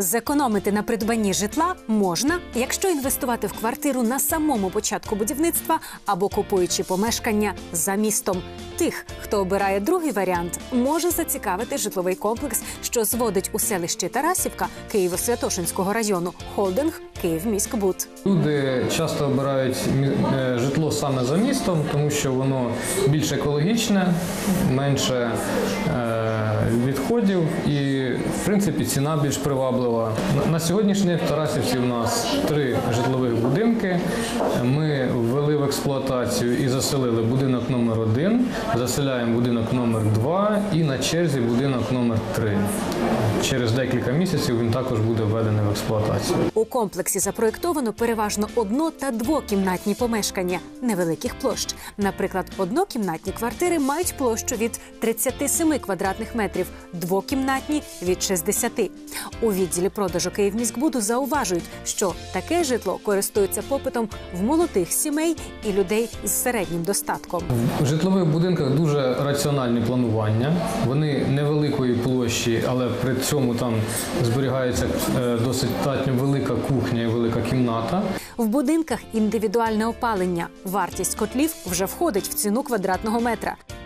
Зекономити на придбанні житла можна, якщо інвестувати в квартиру на самому початку будівництва або купуючи помешкання за містом. Тих, хто обирає другий варіант, може зацікавити житловий комплекс, що зводить у селищі Тарасівка Києво-Святошинського району холдинг Київміськбуд. Люди часто обирають е, житло саме за містом, тому що воно більш екологічне, менше е, відходів і, в принципі, ціна більш приваблива. На- сьогоднішній в Тарасівці у нас три житлових будинки. Ми ввели в експлуатацію і заселили будинок номер один, заселяємо будинок номер два і на черзі будинок номер три. Через декілька місяців він також буде введений в експлуатацію. У комплексі запроєктовано переважно одно- та двокімнатні помешкання невеликих площ. Наприклад, однокімнатні квартири мають площу від 37 квадратних метрів, двокімнатні від 60. У відділі продажу Київміськбуду зауважують, що таке житло користується попитом в молодих сімей і людей з середнім достатком. В житлових будинках дуже раціональні планування. Вони невеликої площі, але при цьому там зберігається е, досить велика кухня і велика кімната. В будинках індивідуальне опалення. Вартість котлів вже входить в ціну квадратного метра.